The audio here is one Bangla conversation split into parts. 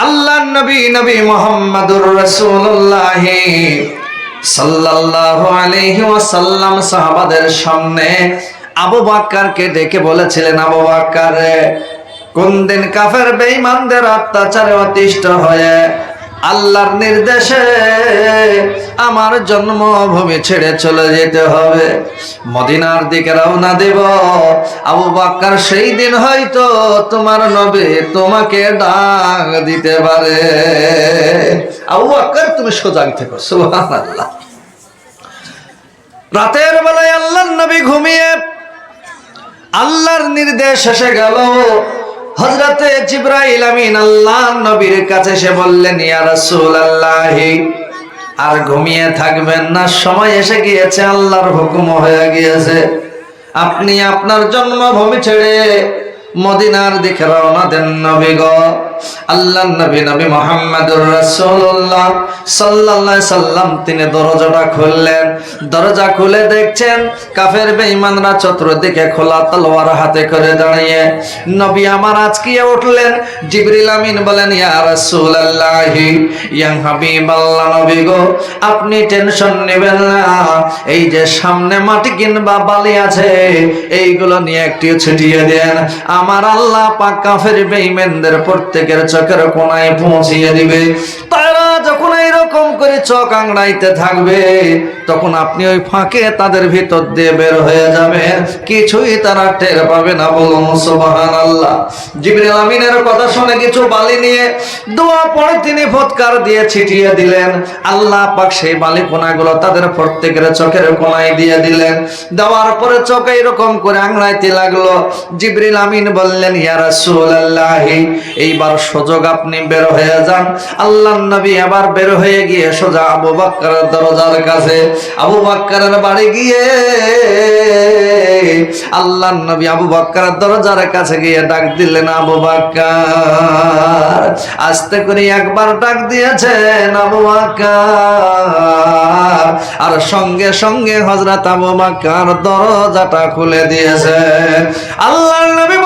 আল্লাহ নবী নবী মোহাম্মদুর রাসূলুল্লাহ সাল্লাল্লাহু আলাইহি ওয়াসাল্লাম সাহাবাদের সামনে আবু বাক্কারকে ডেকে বলেছিলেন, আবু বাক্কার কোন দিন কাফের বেঈমানদের অত্যাচারে অতিষ্ঠ হয়ে আল্লাহর নির্দেশে আমার জন্মভূমি ছেড়ে চলে যেতে হবে। মদিনার দিকে রওনা দেব। আবু বাক্কার সেই দিন হয়তো তোমার নবী তোমাকে ডাক দিতে পারে। আবু বাক্কার তুমি সজাগ থেকো। সুবহানাল্লাহ। রাতের বেলায় আল্লাহর নবী ঘুমিয়ে আল্লাহর নির্দেশ এসে গেল। হজরতে জিব্রাইল আমিন আল্লাহ নবীর কাছে এসে বললেন, ইয়া রাসূলুল্লাহ, আর ঘুমিয়ে থাকবেন না, সময় এসে গিয়েছে, আল্লাহর হুকুম হয়ে গিয়েছে। আপনি আপনার জন্মভূমি ছেড়ে মদিনার দিকে রওনা দেন নবী গো। আল্লাহ নবী নবী মোহাম্মদুর রাসূলুল্লাহ সাল্লাল্লাহু আলাইহি সাল্লাম তিনি দরজাটা খুললেন। দরজা খুলে দেখছেন কাফের বেঈমানরা চতুর্দিকে খোলা তলোয়ার হাতে করে দাঁড়িয়ে। নবী আমার আজকিয়ে উঠলেন, জিবরিল আমিন বলেন, ইয়া রাসূলুল্লাহ, ইয়া হাবিবাল্লাহ নবী গো, আপনি টেনশন নেবেন না। এই যে সামনে মাটি কিংবা বালি আছে, এইগুলো নিয়ে একটু ছিটিয়ে দেন। আমার আল্লাহ পাক কাফের বেঈমানদের প্রত্যেকের চোখের কোনায় পৌঁছিয়ে দিবে। তারা যখন এইরকম করে চোখ আংড়াইতে থাকবে, তখন আপনি ওই ফাঁকে তাদের ভিতর দিয়ে বের হয়ে যাবেন। কিছুই তারা টের পাবে না, বলুন সুবহানাল্লাহ। জিবরিল আমিনের কথা শুনে কিছু বালি নিয়ে দোয়া পড়ে তিনি ফৎকার দিয়ে ছিটিয়ে দিলেন। আল্লাহ পাক সেই বালি কোনাগুলো তাদের প্রত্যেকের চোখের কোনায় দিয়ে দিলেন। দেওয়ার পরে চোখ এরকম করে আংড়াইতে লাগল। জিবরিল আমিন বললেন, ইয়া রাসূলুল্লাহ, এইবার সুযোগ আপনি বের হয়ে যান। আল্লাহ নবী আবার বের হয়ে গিয়ে সোজা আবু বাক্কারের দরজার কাছে আবু বাক্কারের বাড়ি গিয়ে আল্লাহ নবী আবু বাক্কারের দরজার কাছে গিয়ে ডাক দিলেন, আবু বাক্কার, আস্তে করে একবার ডাক দিয়েছেন আবু বাক্কার। আর সঙ্গে সঙ্গে হযরত আবু বাক্কার দরজাটা খুলে দিয়েছেন। আল্লাহ নবী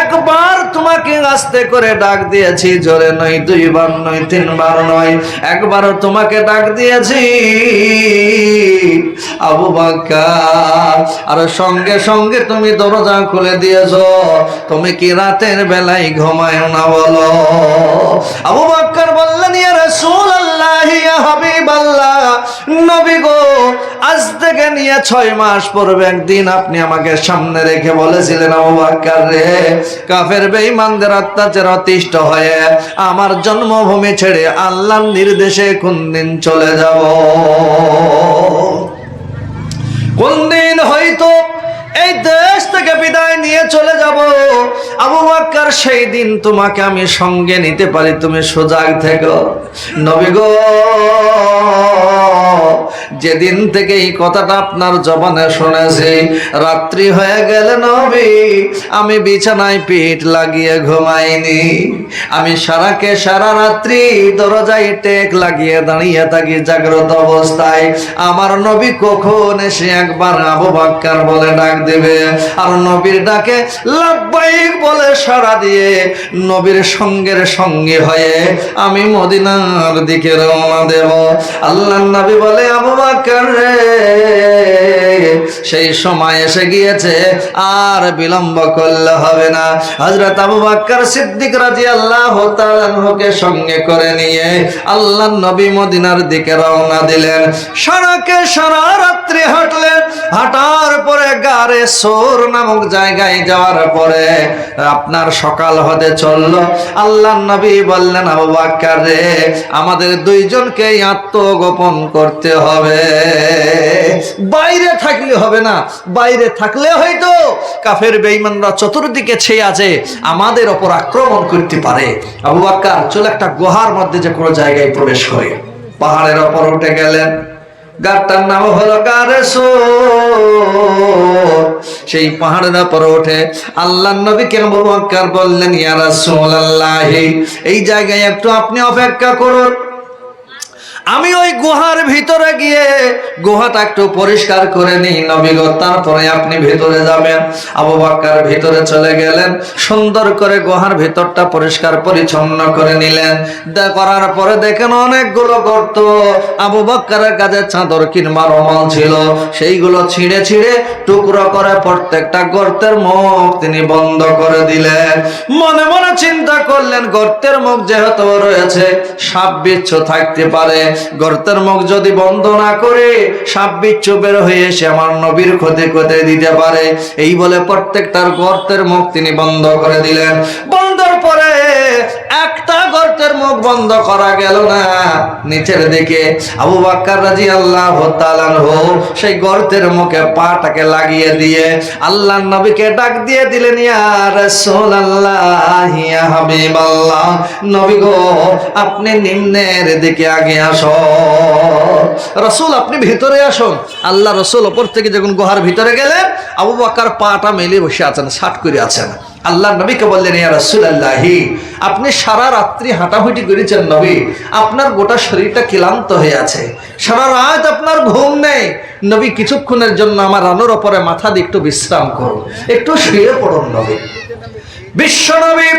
একবার তোমাকে আস্তে করে ডাক দিয়েছি, জোরে নয়, দুইবার নয়, তিনবার নয় তোমাকে ডাক দিয়েছি। আবু আর সঙ্গে সঙ্গে তুমি দরজা খুলে দিয়েছ, তুমি কি রাতের বেলায় ঘুমায় না বলো? আবু বাক্কার বললেন নবী গো, আজ থেকে নিয়ে ছয় মাস পূর্বে একদিন আপনি আমাকে সামনে রেখে বলেছিলেন কাফের বেঈমানদের অত্যাচার অতিষ্ঠ হয়ে, আমার জন্মভূমি ছেড়ে আল্লাহর নির্দেশে কোন দিন চলে যাব? কোন দিন হয়তো এই দেশ থেকে বিদায় নিয়ে চলে যাব। আবু বাক্কার সেই দিন তোমাকে আমি সঙ্গে নিতে পারি, তুমি সজাগ থেকো। নবী গো যেদিন থেকে এই কথাটা আপনার জবানে শুনেছি, রাত্রি হয়ে গেলে নবী, আমি বিছানায় পিঠ লাগিয়ে ঘুমাইনি। আমি সারাকে সারা রাত্রি দরজায় টেক লাগিয়ে দাঁড়িয়ে থাকি জাগ্রত অবস্থায়। আমার নবী কখন এসে একবার আবু বাক্কার বলে ডাক দেবে? আর নবীর ডাকে লাভবাহিক বলে সারা দিয়ে নবীর সঙ্গের সঙ্গে হয়ে আমি মদিনার দিকে রওনা দেব। আল্লাহ নবী বলে সেই সময় এসে গিয়েছে, আর বিলম্ব করলে হবে না। হযরত আবু বাক্কার সিদ্দিক রাদিয়াল্লাহু তাআলাকে সঙ্গে করে নিয়ে আল্লাহ নবী মদিনার দিকে রওনা দিলেন। সারাকে সারা রাত্রি হাঁটলেন হাঁটার পরে গারে সোর নামক জায়গায় যাওয়ার পরে আপনার সকাল হতে চলল। আল্লাহ নবী বললেন, আবু বাক্কার রে, আমাদের দুইজনকে আত্মগোপন করতে হবে বাইরে থাকলে হবে না, বাইরে থাকলে হয়তো কাফের বেঈমানরা চতুর্দিকে ছেয়ে আছে, আমাদের ওপর আক্রমণ করতে পারে। আবু বাক্কার চলে একটা গুহার মধ্যে যে কোনো জায়গায় প্রবেশ করে। পাহাড়ের ওপর উঠে গেলেন। গাছটার নাম হলো সেই পাহাড়ের উপর ওঠে আল্লাহ নবীকে বললেন, ইয়া রাসূলুল্লাহ, এই জায়গায় একটু আপনি অপেক্ষা করুন। আমি ওই গুহার ভিতরে গিয়ে গুহাটা একটু পরিষ্কার করে নিই। নবীগো তারপরে আপনি ভিতরে যাবেন। আবু বাক্কার ভিতরে চলে গেলেন, সুন্দর করে গুহার ভিতরটা পরিষ্কার পরিচ্ছন্ন করে নিলেন। করার পরে দেখেন অনেকগুলো গর্ত। আবু বাক্কারের কাছে চাদর কিংবা রমাল ছিল। সেইগুলো ছিঁড়ে ছিঁড়ে টুকরো করে প্রত্যেকটা গর্তের মুখ তিনি বন্ধ করে দিলেন। মনে মনে চিন্তা করলেন, গর্তের মুখ যেহেতু রয়েছে, সাপ বিচ্ছু থাকতে পারে। গর্তের মুখ যদি বন্ধ না করে, সাপ বিচ্ছু বের হয়ে এসে আমার নবীর ক্ষতি ক্ষতি দিতে পারে। এই বলে প্রত্যেকটার গর্তের মুখ তিনি বন্ধ করে দিলেন। একটা গর্তের মুখ বন্ধ করা গেল না। নিচের দিকে আবু বাক্কার রাজি আল্লাহ সেই গর্তের মুখে পাটাকে লাগিয়ে দিয়ে আল্লাহ নবীকে ডাক দিয়ে দিলেন নবী গো, আপনি নিম্নের দিকে আগে আসো। রসুল, আপনি ভিতরে আসুন। আল্লাহ রসুল ওপর থেকে যখন গুহার ভিতরে গেলেন, আবু বাক্কার পাটা মেলে বসে আছেন, ষাট করে আছেন। আল্লাহ নবীকে বললেন, ইয়া রাসূলুল্লাহি, আপনি সারা রাত্রি হাঁটাহুটি করেছেন নবী। আপনার গোটা শরীরটা ক্লান্ত হয়ে আছে। সারা রাত আপনার ঘুম নেই। নবী, কিছুক্ষণের জন্য আমার রানোর ওপরে মাথা দিয়ে একটু বিশ্রাম করুন। একটু শুয়ে পড়ুন নবী। বিশ্ব নবী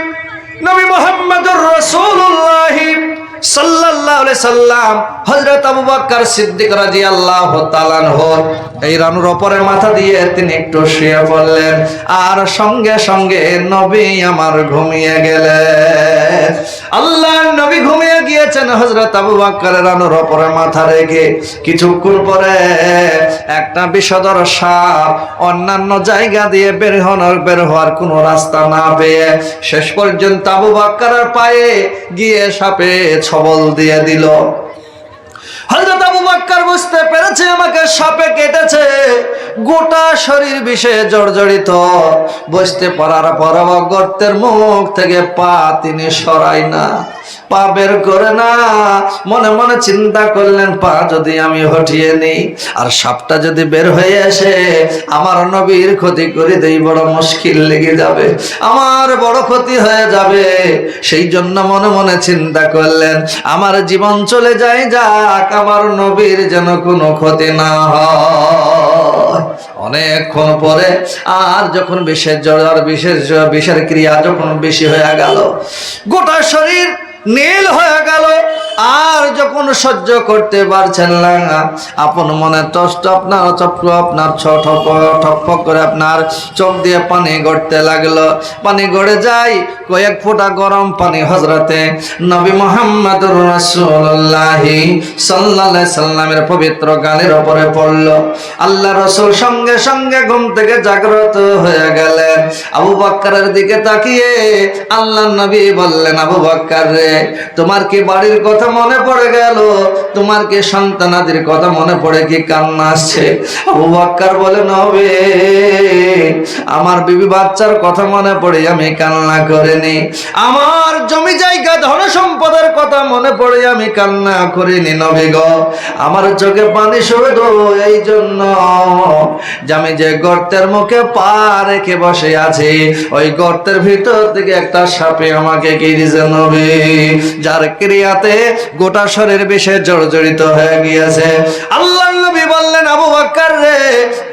নবী মোহাম্মদুর রাসূলুল্লাহ সাল্লাল্লাহু আলাইহি সাল্লাম হযরত আবু বকর সিদ্দিক রাদিয়াল্লাহু তাআলা হন এই রানুর উপরে মাথা দিয়ে তিনি একটু শুয়ে পড়লেন। আর সঙ্গে সঙ্গে নবী আমার ঘুমিয়ে গেলেন। নবী ঘুমিয়ে গিয়েছেন হজরত আবু বাক্কারের আনোর ওপরে মাথা রেখে কিছুক্ষণ পরে একটা বিষধর সাপ অন্যান্য জায়গা দিয়ে বের হওয়ার বের হওয়ার কোনো রাস্তা না পেয়ে শেষ পর্যন্ত আবু বাক্কারের পায়ে গিয়ে সাপে ছবল দিয়ে দিল। হযরত বুঝতে পেরেছে, আমাকে সাপে কেটেছে। গোটা শরীর বিষে জর্জরিত। বুঝতে পারার পর গর্তের মুখ থেকে পা তিনি সরাই না, পা বের করে না। মনে মনে চিন্তা করলেন, পা যদি আমি হটিয়ে নিই, আর সাপটা যদি বের হয়ে আসে, আমার নবীর ক্ষতি করে দেই, বড় মুশকিল লেগে যাবে, আমার বড় ক্ষতি হয়ে যাবে। সেই জন্য মনে মনে চিন্তা করলেন, আমার জীবন চলে যায় যাক, আমার নবীর যেন কোনো ক্ষতি না হয়। অনেকক্ষণ পরে আর যখন বিশেষ জ্বর আর বিশেষ বিষের ক্রিয়া যখন বেশি হয়ে গেল, গোটা শরীর নীল হয়ে গেল। আর যখন সহ্য করতে পারছেন না, আপন মনে টষ্ট আপনার চক্র আপনার ছ ঠপ করে আপনার চোখ দিয়ে পানি গড়তে লাগল। পানি গড়ে যায়, কয়েক ফোঁটা গরম পানি হজরতে নবী মোহাম্মদ রাসূলুল্লাহি সাল্লাল্লাহু সাল্লামের পবিত্র গালের ওপরে পড়ল। আল্লাহ রসুল সঙ্গে সঙ্গে ঘুম থেকে জাগ্রত হয়ে গেলেন। আবু বাক্কারের দিকে তাকিয়ে আল্লাহ নবী বললেন, আবু বাক্কার রে, তোমার কি বাড়ির কথা মনে পড়ে গেল। তোমার কি সন্তানাদের কথা মনে পড়ে কি কান্না আসছে? আবু বাক্কার বলে নবে আমার বিবি বাচ্চার কথা মনে পড়ে, আমি কান্না করিনি। আমার জমি জায়গা ধন সম্পদের কথা মনে পড়ে, আমি কান্না করিনি, নবী গো। আমার চোখে পানি শুধু এই জন্য। যে আমি যে গর্তের মুখে পা রেখে বসে আছি, ওই গর্তের ভিতর থেকে একটা সাপে আমাকে কিরিছে নবী। যার ক্রিয়াতে গোটা শরীর বিষে জর্জরিত হয়ে গিয়েছে। আল্লাহ নবী বললেন, আবু বাক্কার রে,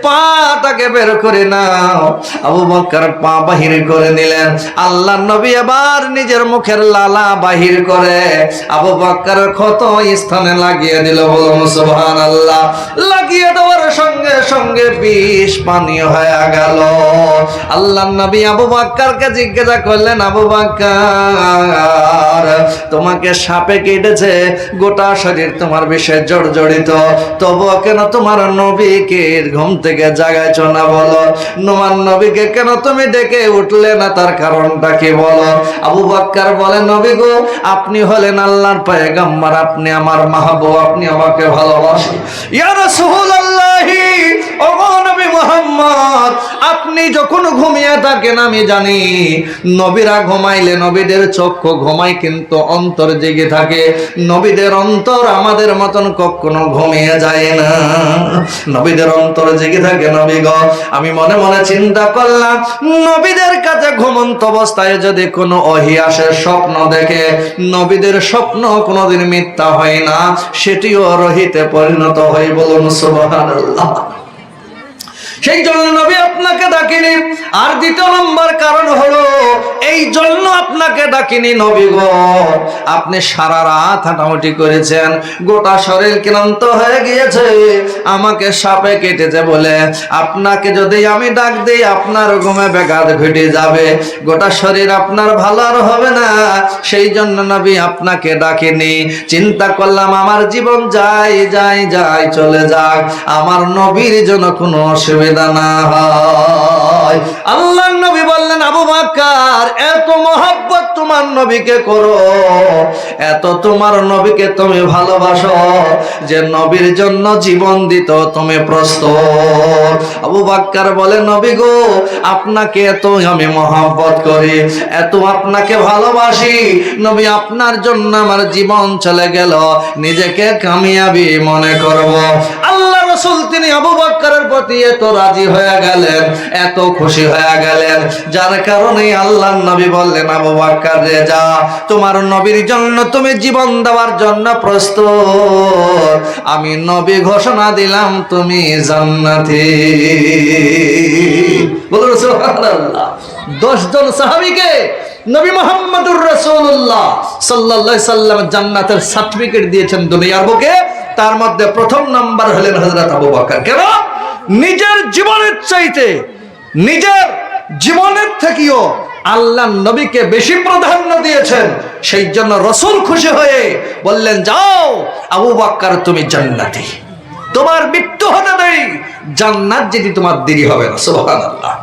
পাটাকে বের করে নাও। আবু বাক্কার পা বাহির করে নিলেন। আল্লাহ নবী আবার নিজের মুখের লালা বাহির করে আবু বাক্কার ক্ষত স্থানে লাগিয়ে দিল, বলুন সুবহান আল্লাহ লাগিয়ে দেওয়ার সঙ্গে সঙ্গে বিষ হয়ে গেল। আল্লাহ নবী আবু বাক্কারকে জিজ্ঞাসা করলেন, আবু বাক্কার, তোমাকে সাপে কেটেছে? গোটা শরীর তোমার তবুও কেন তোমার নবীকে ঘুম থেকে জাগাইছ না বলো? নোমান নবীকে কেন তুমি ডেকে উঠলে না? তার কারণটা কি বলো? আবু বাক্কার বলে, নবী গো, আপনি হলেন আল্লাহর পায়গাম্বার, আপনি আমার আপনি আমাকে ভালোবাসেন। নবী মুহাম্মদ, আপনি যখন ঘুমিয়ে থাকেন, আমি জানি নবীরা ঘুমাইলে নবীদের চক্ষু ঘুমায় কিন্তু অন্তর জেগে থাকে। নবীদের অন্তর আমাদের মতন কখনো ঘুমিয়ে যায় না। নবীদের অন্তর জেগে থাকে, নবী গ, আমি মনে মনে চিন্তা করলাম, নবীদের কাছে ঘুমন্ত অবস্থায় যদি কোনো অহি আসে, স্বপ্ন দেখে, নবীদের স্বপ্ন কোনোদিন মিথ্যা হয় না, সেটিও রহিতে পরিণত হয় বলুন সুবহানাল্লাহ। সেই জন্য নবী আপনাকে ডাকিনি। আর দ্বিতীয় নম্বর কারণ হলো, এই জন্য আপনাকে ডাকিনি নবী গো। আপনি সারা রাত হাঁটাহুটি করেছেন, গোটা শরীর ক্লান্ত হয়ে গিয়েছে। আমাকে সাপে কেটেছে বলে, আপনাকে যদি আমি ডাক দিই, আপনার ঘুমে বেঘাত ঘটে যাবে। গোটা শরীর আপনার ভালো আর হবে না। সেই জন্য নবী আপনাকে ডাকিনি। চিন্তা করলাম, আমার জীবন যাই যাই যাই, চলে যাক। আমার নবীর জন্য কোনো অসুবিধা না হয়। আল্লাহ নবী বললেন, আবু বাক্কার, এত মহব্বত তোমার নবীকে করো। এত তোমার নবীকে তুমি ভালোবাসো যে নবীর জন্য জীবন দিত তুমি আবু বাক্কার বলে, নবী গো, আপনাকে এত আমি করি, এত আপনাকে ভালোবাসি। নবী আপনার জন্য আমার জীবন চলে গেল, নিজেকে কামিয়াবি মনে করব। আল্লাহ রসুল তিনি আবু বাক্কারের প্রতি এত রাজি হয়ে গেলেন, এত খুশি হয়ে গেলেন। যার কারণে আল্লাহ নবী বললেন, আবু বাক্কার রে যা, তোমার নবীর জন্য তুমি জীবন দেওয়ার জন্য প্রস্তুত। আমি নবী ঘোষণা দিলাম, তুমি জান্নাতি। বলুন, সুবহানাল্লাহ। দশ জন সাহাবীকে নবী মোহাম্মদুর রাসূলুল্লাহ সাল্লাল্লাহু আলাইহি সাল্লাম জান্নাতের সার্টিফিকেট দিয়েছেন দুনিয়ার বুকে। তার মধ্যে প্রথম নাম্বার হলেন হযরত আবু বকর। কেন? নিজের জীবনের চাইতে, নিজের জীবনের থেকেও আল্লাহ নবীকে বেশি প্রাধান্য দিয়েছেন। সেই জন্য রসুল খুশি হয়ে বললেন, যাও আবু বাক্কার তুমি জান্নাতি। তোমার মৃত্যু হতে দেই জান্নাত যদি তোমার দেরি হবে না, সুবহানাল্লাহ।